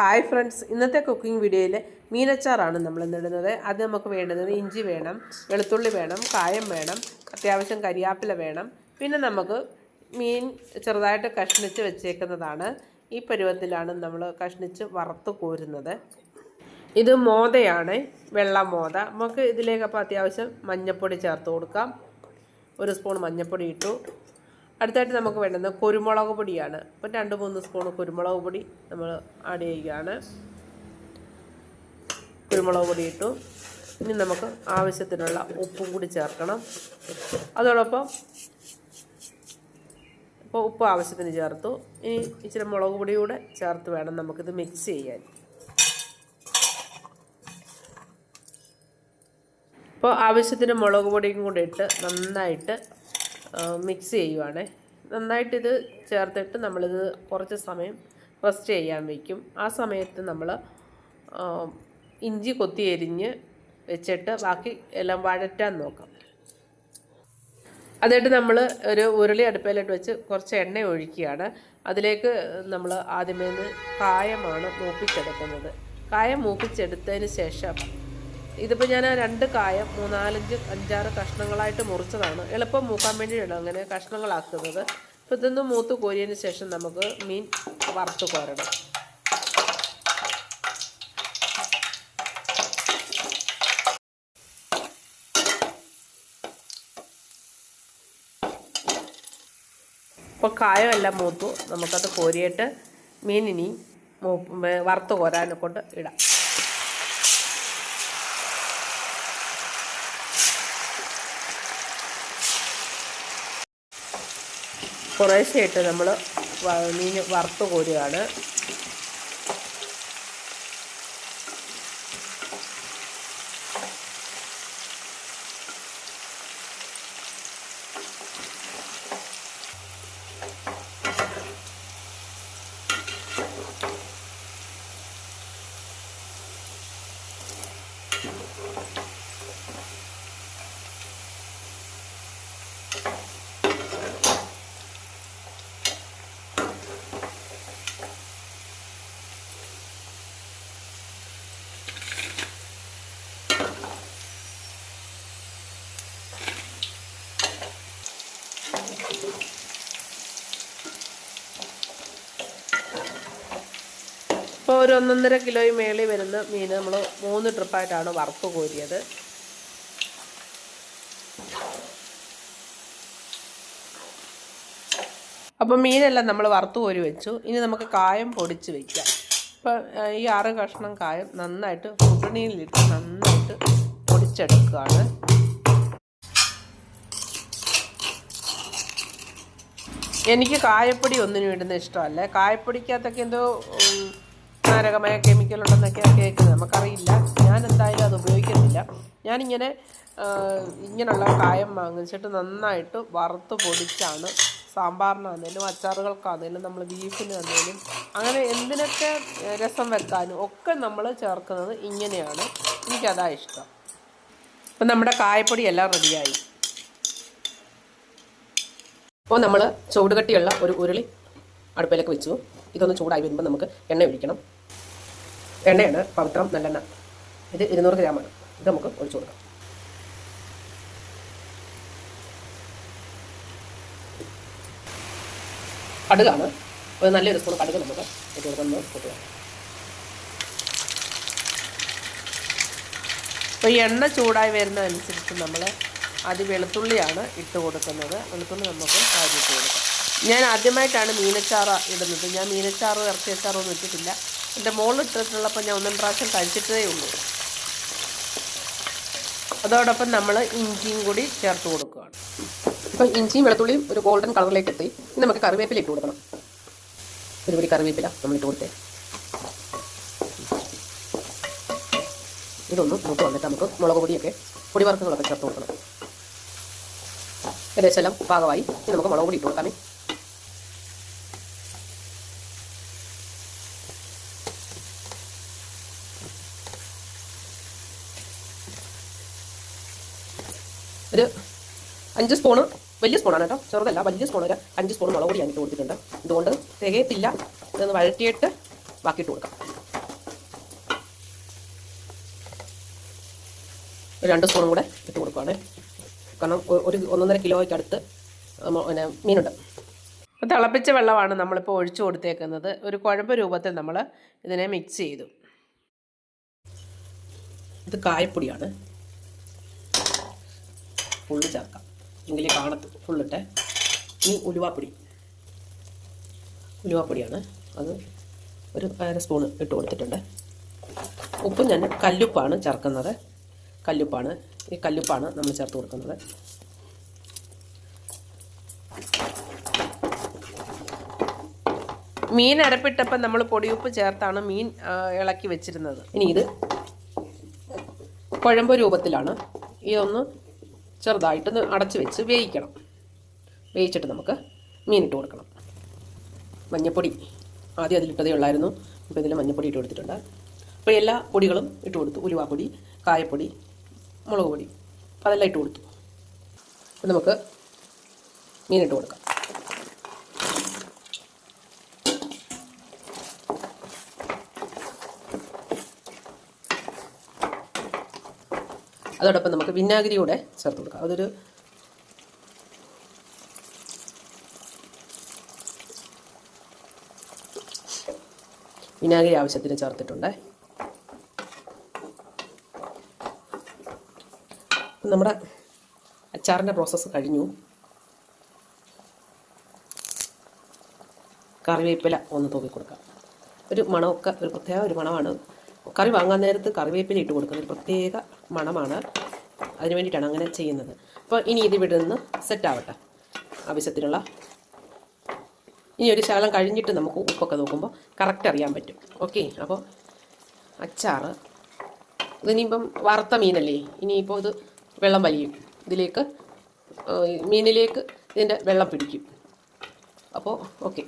Hi friends ഇന്നത്തെ cooking വീഡിയോയിൽ മീനച്ചാറാണ് നമ്മൾ ഇന്നിടുന്നത് അത് നമുക്ക് വേണ്ടുന്നത് ഇഞ്ചി വേണം വെളുത്തുള്ളി വേണം കായം വേണം അത്യാവശ്യം കരിയാപ്പില വേണം. പിന്നെ നമുക്ക് മീൻ ചെറുതായിട്ട് കഷ്ണിച്ച് വെച്ചേക്കുന്നതാണ്. ഈ പരുവത്തിലാണ് നമ്മൾ കഷ്ണിച്ച് വറുത്ത് കോരുന്നത്. ഇത് മോതയാണ് വെള്ള മോത. നമുക്ക് ഇതിലേക്ക് അപ്പോൾ അത്യാവശ്യം മഞ്ഞൾപ്പൊടി ചേർത്ത് കൊടുക്കാം. ഒരു സ്പൂൺ മഞ്ഞൾപ്പൊടി ഇട്ടു. അടുത്തായിട്ട് നമുക്ക് വേണ്ടത് കുരുമുളക് പൊടിയാണ്. അപ്പം രണ്ട് മൂന്ന് സ്പൂൺ കുരുമുളക് പൊടി നമ്മൾ ആഡ് ചെയ്യുകയാണ്. കുരുമുളക് പൊടി ഇട്ടു. ഇനി നമുക്ക് ആവശ്യത്തിനുള്ള ഉപ്പും കൂടി ചേർക്കണം. അതോടൊപ്പം ഇപ്പോൾ ഉപ്പ് ആവശ്യത്തിന് ചേർത്തു. ഇനി ഇച്ചിരി മുളക് പൊടി കൂടെ ചേർത്ത് വേണം നമുക്കിത് മിക്സ് ചെയ്യാൻ. അപ്പോൾ ആവശ്യത്തിന് മുളക് പൊടിയും കൂടി ഇട്ട് നന്നായിട്ട് മിക്സ് ചെയ്യുവാണേ. നന്നായിട്ടിത് ചേർത്തിട്ട് നമ്മളിത് കുറച്ച് സമയം റെസ്റ്റ് ചെയ്യാൻ വയ്ക്കും ആ സമയത്ത് നമ്മൾ ഇഞ്ചി കൊത്തി എരിഞ്ഞ് വെച്ചിട്ട് ബാക്കി എല്ലാം വഴറ്റാൻ നോക്കാം. അതായിട്ട് നമ്മൾ ഒരു ഉരുളി അടുപ്പയിലിട്ട് വെച്ച് കുറച്ച് എണ്ണ ഒഴിക്കുകയാണ്. അതിലേക്ക് നമ്മൾ ആദ്യമേ നിന്ന് കായമാണ് മൂപ്പിച്ചെടുക്കുന്നത്. കായം മൂപ്പിച്ചെടുത്തതിന് ശേഷം ഇതിപ്പോൾ ഞാൻ രണ്ട് കായം മൂന്നാലഞ്ച് അഞ്ചാറ് കഷ്ണങ്ങളായിട്ട് മുറിച്ചതാണ്. എളുപ്പം മൂക്കാൻ വേണ്ടിയിട്ടാണ് അങ്ങനെ കഷ്ണങ്ങളാക്കുന്നത്. അപ്പോൾ ഇതൊന്ന് മൂത്ത് കോരിയതിന് ശേഷം നമുക്ക് മീൻ വറുത്ത് കോരണം. ഇപ്പോൾ കായമെല്ലാം മൂത്തു. നമുക്കത് കോരിയിട്ട് മീനിനി വറുത്ത് കോരാനെ കൊണ്ട് ഇടാം. കുറേശ്ശെയിട്ട് നമ്മൾ മീൻ വറുത്ത് കോരുകയാണ്. ഇപ്പോൾ ഒരു ഒന്നൊന്നര കിലോയും മേളിൽ വരുന്ന മീൻ നമ്മൾ മൂന്ന് ട്രിപ്പായിട്ടാണ് വറുത്ത് കോരിയത്. അപ്പോൾ മീനെല്ലാം നമ്മൾ വറുത്ത് കോരി വെച്ചു. ഇനി നമുക്ക് കായം പൊടിച്ച് വയ്ക്കാം അപ്പോൾ ഈ ആറ് കഷ്ണം കായം നന്നായിട്ട് കുടണിയിലിട്ട് നന്നായിട്ട് പൊടിച്ചെടുക്കുകയാണ്. എനിക്ക് കായപ്പൊടി ഒന്നിനും ഇടുന്ന ഇഷ്ടമല്ല. കായപ്പൊടിക്കകത്തൊക്കെ എന്തോ മാരകമായ കെമിക്കൽ ഉണ്ടെന്നൊക്കെയാണ് കേൾക്കുന്നത്. നമുക്കറിയില്ല. ഞാൻ എന്തായാലും അത് ഉപയോഗിക്കുന്നില്ല. ഞാനിങ്ങനെ ഇങ്ങനെയുള്ള കായം വാങ്ങിച്ചിട്ട് നന്നായിട്ട് വറുത്ത് പൊടിച്ചാണ് സാമ്പാറിനാന്നേലും അച്ചാറുകൾക്കാന്നേലും നമ്മൾ ബീഫിന് ആണെങ്കിലും അങ്ങനെ എന്തിനൊക്കെ രസം വെക്കാനും ഒക്കെ നമ്മൾ ചേർക്കുന്നത് ഇങ്ങനെയാണ്. എനിക്കതാ ഇഷ്ടം. അപ്പം നമ്മുടെ കായപ്പൊടി എല്ലാം റെഡിയായി. അപ്പോൾ നമ്മൾ ചൂടുകട്ടിയുള്ള ഒരു ഉരുളി അടുപ്പിലേക്ക് വെച്ചു. ഇതൊന്ന് ചൂടായി വരുമ്പോൾ നമുക്ക് എണ്ണ ഒഴിക്കണം. എണ്ണയാണ്. പവിത്രം നല്ലെണ്ണ. ഇത് ഇരുന്നൂറ് ഗ്രാമാണ്. ഇത് നമുക്ക് ഒഴിച്ചു കൊടുക്കാം. കടുകാണ്. ഒരു നല്ലൊരു സ്പൂൺ കടുക് നമുക്ക് ഇട്ട് കൊടുക്കുന്നത് കൂട്ടുക അപ്പോൾ എണ്ണ ചൂടായി വരുന്നതനുസരിച്ച് നമ്മൾ അത് വെളുത്തുള്ളിയാണ് ഇട്ട് കൊടുക്കുന്നത്. വെളുത്തുള്ളി നമുക്ക് കാര്യം കൊടുക്കാം. ഞാൻ ആദ്യമായിട്ടാണ് മീനച്ചാറ് ഇടുന്നത്. ഞാൻ മീനച്ചാറ് ഇറച്ചിയച്ചാറൊന്നും ഇട്ടിട്ടില്ല. എന്റെ മോളിൽ ഇട്ടിട്ടുള്ളപ്പോൾ ഞാൻ ഒന്നും പ്രാവശ്യം കഴിച്ചിട്ടേ ഉള്ളൂ. അതോടൊപ്പം നമ്മൾ ഇഞ്ചിയും കൂടി ചേർത്ത് കൊടുക്കുകയാണ്. ഇപ്പം ഇഞ്ചിയും വെളുത്തുള്ളിയും ഒരു ഗോൾഡൻ കളറിലേക്ക് എത്തി. ഇനി നമുക്ക് കറിവേപ്പില ഇട്ട് കൊടുക്കണം. ഒരു പിടി കറിവേപ്പില നമ്മൾ ഇട്ട് കൊടുത്തേ. ഇതൊന്നും മൂത്ത് വന്നിട്ട് നമുക്ക് മുളക് പൊടിയൊക്കെ പൊടിവർക്കുകളൊക്കെ ചേർത്ത് കൊടുക്കണം. ഏകദേശം എല്ലാം പാകമായി. ഇനി നമുക്ക് മുളക് പൊടി ഇട്ട് കൊടുക്കാമേ. ഒരു അഞ്ച് സ്പൂണ് വലിയ സ്പൂണാണ് കേട്ടോ. ചെറുതല്ല വലിയ സ്പൂൺ ഒരു അഞ്ച് സ്പൂൺ മുളക് പൊടി ഞാനിട്ട് കൊടുത്തിട്ടുണ്ട്. ഇതുകൊണ്ട് തികയത്തില്ല. ഇതൊന്ന് വഴറ്റിയിട്ട് ബാക്കി ഇട്ട് കൊടുക്കാം. രണ്ട് സ്പൂണും കൂടെ ഇട്ട് കൊടുക്കുവാണ്. കാരണം ഒരു ഒന്നൊന്നര കിലോയ്ക്ക് അടുത്ത് പിന്നെ മീനുണ്ട്. തിളപ്പിച്ച വെള്ളമാണ് നമ്മളിപ്പോൾ ഒഴിച്ചു കൊടുത്തേക്കുന്നത്. ഒരു കുഴമ്പ് രൂപത്തിൽ നമ്മൾ ഇതിനെ മിക്സ് ചെയ്തു. ഇത് കായപ്പൊടിയാണ്. ഫുള്ള് ചേർക്കാം. എങ്കിലേ കാണത്ത് ഫുള്ളിട്ടെ ഈ ഉലുവാപ്പൊടി. ഉലുവാപ്പൊടിയാണ്. അത് ഒരു അര സ്പൂണ് ഇട്ട് കൊടുത്തിട്ടുണ്ട്. ഉപ്പും ഞാൻ കല്ലുപ്പാണ് ചേർക്കുന്നത്. കല്ലുപ്പാണ്. ഈ കല്ലുപ്പാണ് നമ്മൾ ചേർത്ത് കൊടുക്കുന്നത്. മീൻ അരപ്പിട്ടപ്പോൾ നമ്മൾ പൊടിയുപ്പ് ചേർത്താണ് മീൻ ഇളക്കി വെച്ചിരുന്നത്. ഇനി ഇത് കുഴമ്പ് രൂപത്തിലാണ്. ഇതൊന്ന് ചെറുതായിട്ടൊന്ന് അടച്ച് വെച്ച് വേവിക്കണം. വേവിച്ചിട്ട് നമുക്ക് മീനിട്ട് കൊടുക്കണം. മഞ്ഞപ്പൊടി. ആദ്യം അതിലിട്ടതേ ഉള്ളായിരുന്നു. ഇപ്പോൾ ഇതിൽ മഞ്ഞപ്പൊടി ഇട്ട് കൊടുത്തിട്ടുണ്ട്. അപ്പോൾ എല്ലാ പൊടികളും ഇട്ട് കൊടുത്തു. ഉലുവാപ്പൊടി കായപ്പൊടി മുളക് പൊടി അതെല്ലാം ഇട്ട് കൊടുത്തു. നമുക്ക് മീനിട്ട് കൊടുക്കാം. അതോടൊപ്പം നമുക്ക് വിനാഗിരി കൂടെ ചേർത്ത് കൊടുക്കാം. അതൊരു വിനാഗിരി ആവശ്യത്തിന് ചേർത്തിട്ടുണ്ട്. നമ്മുടെ അച്ചാറിന്റെ പ്രോസസ്സ് കഴിഞ്ഞു. കറിവേപ്പില ഒന്ന് തൂക്കി കൊടുക്കാം. ഒരു മണമൊക്കെ ഒരു പ്രത്യേക ഒരു മണമാണ് കറി വാങ്ങാൻ നേരത്ത് കറിവേപ്പില ഇട്ട് കൊടുക്കുന്നത്. പ്രത്യേക മണമാണ്. അതിന് വേണ്ടിയിട്ടാണ് അങ്ങനെ ചെയ്യുന്നത്. അപ്പോൾ ഇനി ഇത് ഇവിടെ നിന്ന് സെറ്റാവട്ടെ ആവശ്യത്തിനുള്ള ഇനി ഒരു ശകലം കഴിഞ്ഞിട്ട് നമുക്ക് ഉപ്പൊക്കെ നോക്കുമ്പോൾ കറക്റ്റ് അറിയാൻ പറ്റും. ഓക്കെ അപ്പോൾ അച്ചാറ്. ഇതിനിപ്പം വറുത്ത മീനല്ലേ? ഇനിയിപ്പോൾ ഇത് വെള്ളം വലിയും. ഇതിലേക്ക് മീനിലേക്ക് ഇതിന്റെ വെള്ളം പിടിക്കും. അപ്പോൾ ഓക്കെ